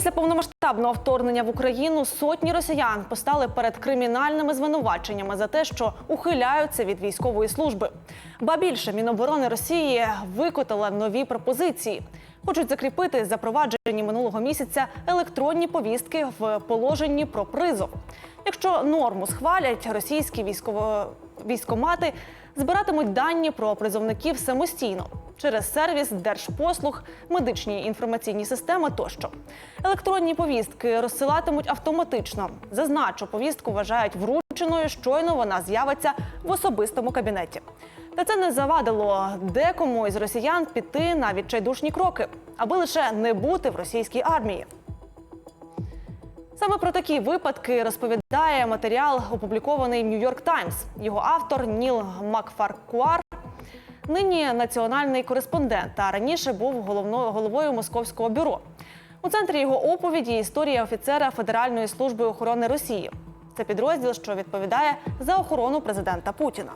Після повномасштабного вторгнення в Україну сотні росіян постали перед кримінальними звинуваченнями за те, що ухиляються від військової служби. Ба більше Міноборони Росії викотила нові пропозиції. Хочуть закріпити запроваджені минулого місяця електронні повістки в положенні про призов. Якщо норму схвалять, російські військово військомати збиратимуть дані про призовників самостійно через сервіс держпослуг, медичні інформаційні системи тощо. Електронні повістки розсилатимуть автоматично. Зазначу, повістку вважають врученою, щойно вона з'явиться в особистому кабінеті. Та це не завадило декому із росіян піти на відчайдушні кроки, аби лише не бути в російській армії. Саме про такі випадки розповідає матеріал, опублікований в Нью-Йорк Таймс. Його автор Ніл Макфаркуар. Нині національний кореспондент, а раніше був головною головою московського бюро. У центрі його оповіді історія офіцера Федеральної служби охорони Росії. Це підрозділ, що відповідає за охорону президента Путіна.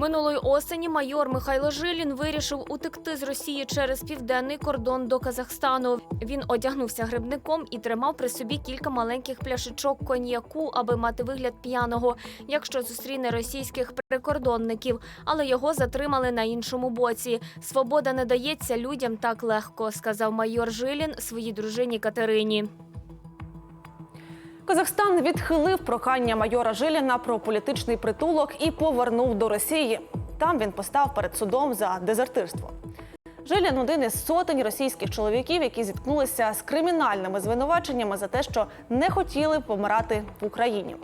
Минулої осені майор Михайло Жилін вирішив утекти з Росії через південний кордон до Казахстану. Він одягнувся грибником і тримав при собі кілька маленьких пляшечок коньяку, аби мати вигляд п'яного, якщо зустріне російських прикордонників. Але його затримали на іншому боці. Свобода не дається людям так легко, сказав майор Жилін своїй дружині Катерині. Казахстан відхилив прохання майора Жиліна про політичний притулок і повернув до Росії. Там він постав перед судом за дезертирство. Жилін один із сотень російських чоловіків, які зіткнулися з кримінальними звинуваченнями за те, що не хотіли помирати в Україні.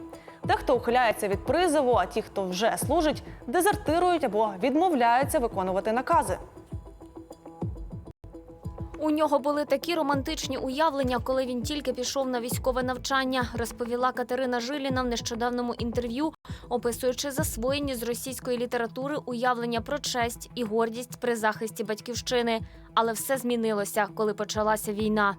Дехто ухиляється від призову, а ті, хто вже служить, дезертирують або відмовляються виконувати накази. У нього були такі романтичні уявлення, коли він тільки пішов на військове навчання, розповіла Катерина Жиліна в нещодавному інтерв'ю, описуючи засвоєні з російської літератури уявлення про честь і гордість при захисті батьківщини. Але все змінилося, коли почалася війна.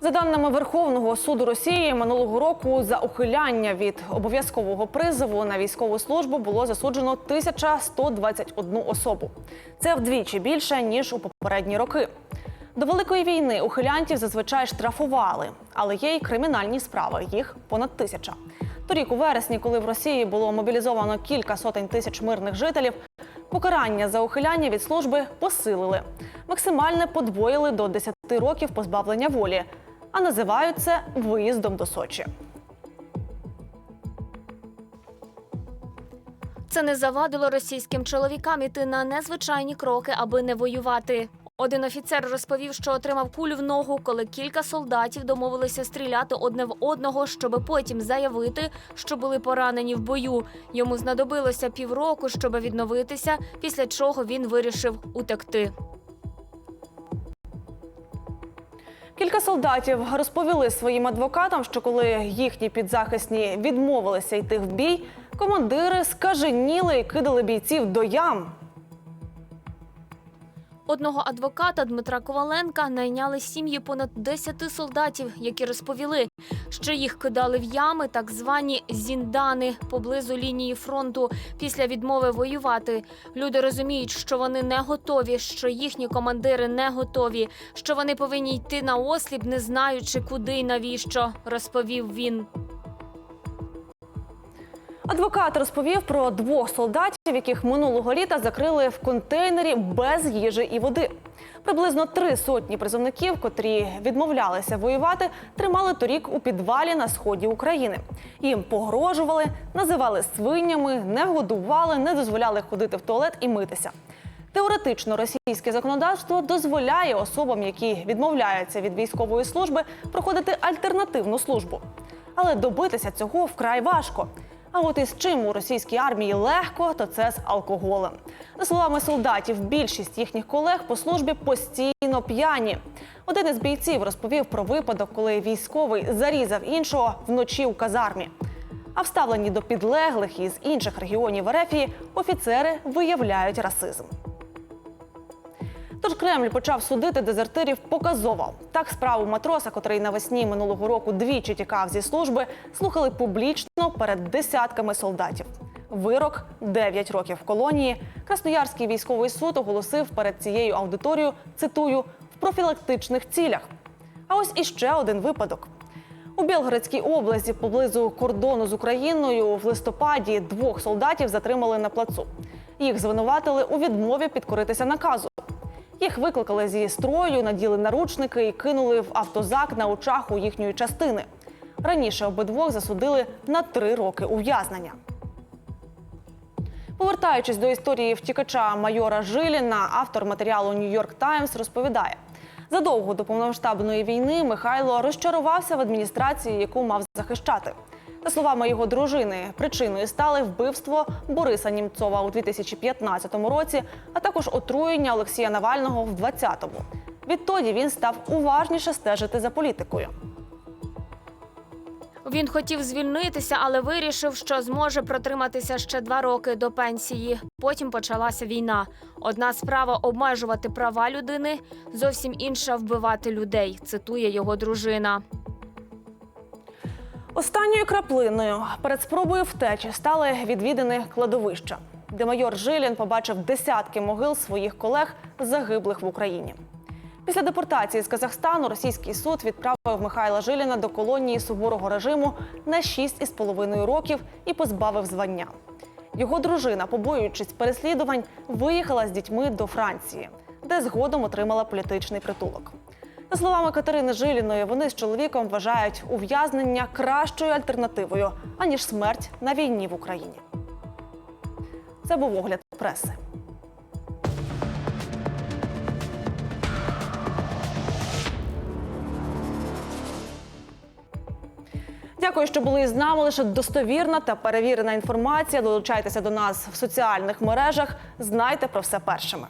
За даними Верховного суду Росії, минулого року за ухиляння від обов'язкового призову на військову службу було засуджено 1121 особу. Це вдвічі більше ніж у попередні роки. До великої війни ухилянтів зазвичай штрафували, але є й кримінальні справи. Їх понад тисяча. Торік у вересні, коли в Росії було мобілізовано кілька сотень тисяч мирних жителів, покарання за ухиляння від служби посилили. Максимальне подвоїли до 10 років позбавлення волі, а називають це виїздом до Сочі. Це не завадило російським чоловікам іти на незвичайні кроки, аби не воювати. Один офіцер розповів, що отримав кулю в ногу, коли кілька солдатів домовилися стріляти одне в одного, щоб потім заявити, що були поранені в бою. Йому знадобилося півроку, щоб відновитися, після чого він вирішив утекти. Кілька солдатів розповіли своїм адвокатам, що коли їхні підзахисні відмовилися йти в бій, командири скаженіли і кидали бійців до ям. Одного адвоката Дмитра Коваленка найняли сім'ї понад 10 солдатів, які розповіли, що їх кидали в ями, так звані зіндани поблизу лінії фронту після відмови воювати. Люди розуміють, що вони не готові, що їхні командири не готові, що вони повинні йти на осліп, не знаючи куди і навіщо, розповів він. Адвокат розповів про двох солдатів, яких минулого літа закрили в контейнері без їжі і води. Приблизно три сотні призовників, котрі відмовлялися воювати, тримали торік у підвалі на сході України. Їм погрожували, називали свинями, не годували, не дозволяли ходити в туалет і митися. Теоретично російське законодавство дозволяє особам, які відмовляються від військової служби, проходити альтернативну службу. Але добитися цього вкрай важко. А от із чим у російській армії легко, то це з алкоголем. За словами солдатів, більшість їхніх колег по службі постійно п'яні. Один із бійців розповів про випадок, коли військовий зарізав іншого вночі у казармі. А вставлені до підлеглих із інших регіонів Ерефії офіцери виявляють расизм. Тож Кремль почав судити дезертирів показово. Так справу матроса, котрий навесні минулого року двічі тікав зі служби, слухали публічно перед десятками солдатів. Вирок 9 років в колонії. Красноярський військовий суд оголосив перед цією аудиторією цитую в профілактичних цілях. А ось іще один випадок. У Білгородській області поблизу кордону з Україною в листопаді двох солдатів затримали на плацу. Їх звинуватили у відмові підкоритися наказу. Їх викликали зі строю, наділи наручники і кинули в автозак на очах у їхньої частини. Раніше обидвох засудили на три роки ув'язнення. Повертаючись до історії втікача майора Жиліна, автор матеріалу Нью-Йорк Таймс розповідає: задовго до повномасштабної війни Михайло розчарувався в адміністрації, яку мав захищати. За словами його дружини, причиною стали вбивство Бориса Німцова у 2015 році, а також отруєння Олексія Навального в 2020-му. Відтоді він став уважніше стежити за політикою. Він хотів звільнитися, але вирішив, що зможе протриматися ще два роки до пенсії. Потім почалася війна. Одна справа обмежувати права людини, зовсім інша вбивати людей. Цитує його дружина. Останньою краплиною перед спробою втечі стали відвідини кладовища, де майор Жилін побачив десятки могил своїх колег, загиблих в Україні. Після депортації з Казахстану російський суд відправив Михайла Жиліна до колонії суворого режиму на 6,5 років і позбавив звання. Його дружина, побоюючись переслідувань, виїхала з дітьми до Франції, де згодом отримала політичний притулок. За словами Катерини Жиліної, вони з чоловіком вважають ув'язнення кращою альтернативою, аніж смерть на війні в Україні. Це був огляд преси. Дякую, що були з нами. Лише достовірна та перевірена інформація. Долучайтеся до нас в соціальних мережах. Знайте про все першими.